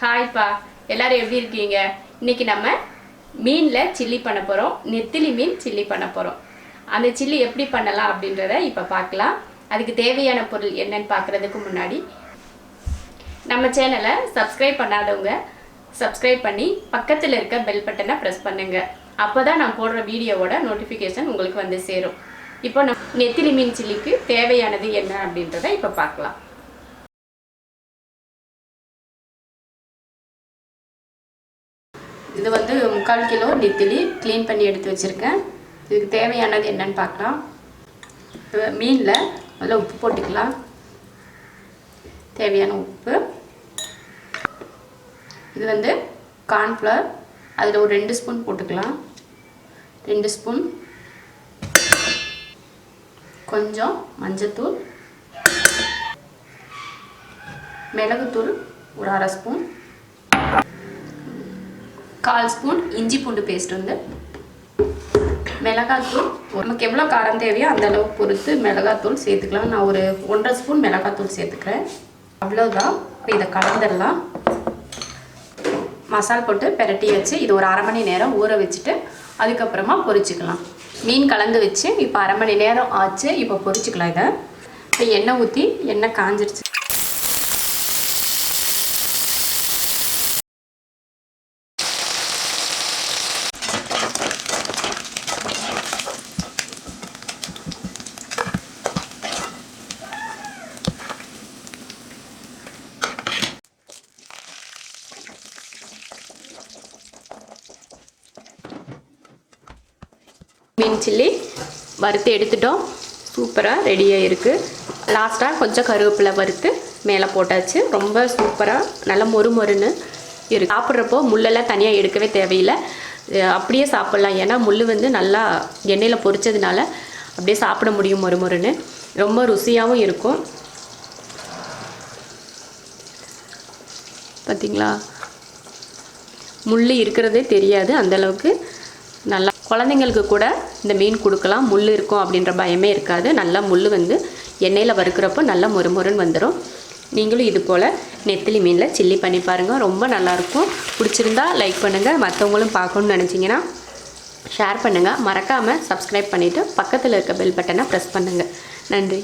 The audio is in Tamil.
ஹாய்ப்பா எல்லாரும் எப்படி இருக்கீங்க? இன்னைக்கு நம்ம மீனில் சில்லி பண்ண போகிறோம் நெத்திலி மீன் சில்லி பண்ண போகிறோம் அந்த சில்லி எப்படி பண்ணலாம் அப்படின்றத இப்போ பார்க்கலாம். அதுக்கு தேவையான பொருள் என்னன்னு பார்க்குறதுக்கு முன்னாடி நம்ம சேனலை சப்ஸ்கிரைப் பண்ணாதவங்க சப்ஸ்கிரைப் பண்ணி பக்கத்தில் இருக்க பெல் பட்டனை ப்ரெஸ் பண்ணுங்க. அப்போ தான் நான் போடுற வீடியோவோட நோட்டிஃபிகேஷன் உங்களுக்கு வந்து சேரும். இப்போ நம் நெத்திலி மீன் சில்லிக்கு தேவையானது என்ன அப்படின்றத இப்போ பார்க்கலாம். இது வந்து முக்கால் கிலோ நெத்திலி க்ளீன் பண்ணி எடுத்து வச்சுருக்கேன். இதுக்கு தேவையானது என்னன்னு பார்க்கலாம். மீனில் முதல்ல உப்பு போட்டுக்கலாம். தேவையான உப்பு. இது வந்து கார்ன்ஃப்ளவர் அதில் ஒரு ரெண்டு ஸ்பூன் போட்டுக்கலாம். ரெண்டு ஸ்பூன். கொஞ்சம் மஞ்சத்தூள். மிளகுத்தூள் ஒரு அரை ஸ்பூன். கால் ஸ்பூன் இஞ்சி பூண்டு பேஸ்ட் வந்து. மிளகாத்தூள் நமக்கு எவ்வளோ காரம் தேவையோ அந்த அளவுக்கு பொறுத்து மிளகாத்தூள் சேர்த்துக்கலாம். நான் ஒரு ஒன்றரை ஸ்பூன் மிளகாத்தூள் சேர்த்துக்கிறேன். அவ்வளோதான். இப்போ இதை கலந்துடலாம். மசால் போட்டு பெரட்டி வச்சு இது ஒரு அரை மணி நேரம் ஊற வச்சுட்டு அதுக்கப்புறமா பொரிச்சிக்கலாம். மீன் கலந்து வச்சு இப்போ அரை மணி நேரம் ஆச்சு. இப்போ பொரிச்சிக்கலாம் இதை. இப்போ எண்ணெய் ஊற்றி எண்ணெய் காஞ்சிருச்சு. மீன் சில்லி வறுத்து எடுத்துட்டோம். சூப்பராக ரெடியாக இருக்குது லாஸ்ட்டாக கொஞ்சம் கருவேப்பிலை வறுத்து மேலே போட்டாச்சு. ரொம்ப சூப்பராக நல்லா மொறு மொறுன்னு இருக்கு. சாப்பிட்றப்போ முள்ளெல்லாம் தனியாக எடுக்கவே தேவையில்லை. அப்படியே சாப்பிட்லாம். ஏன்னா முள் வந்து நல்லா எண்ணெயில் பொரிச்சதுனால அப்படியே சாப்பிட முடியும் மொறு மொறுன்னு. ரொம்ப ருசியாகவும் இருக்கும். பார்த்தீங்களா முள் இருக்கிறதே தெரியாது. அந்தளவுக்கு நல்லா குழந்தைங்களுக்கு கூட இந்த மீன் கொடுக்கலாம் முள் இருக்கும் அப்படின்ற பயமே இருக்காது. நல்லா முள் வந்து எண்ணெயில் வறுக்கிறப்போ நல்லா மொறுமொறுன்னு வந்துடும் நீங்களும் இது போல் நெத்திலி மீனில் சில்லி பண்ணி பாருங்கள் ரொம்ப நல்லாயிருக்கும். பிடிச்சிருந்தா லைக் பண்ணுங்கள் மற்றவங்களும் பார்க்கணுன்னு நினச்சிங்கன்னா ஷேர் பண்ணுங்கள் மறக்காமல் சப்ஸ்கிரைப் பண்ணிவிட்டு பக்கத்தில் இருக்க பெல் பட்டனை ப்ரெஸ் பண்ணுங்கள் நன்றி.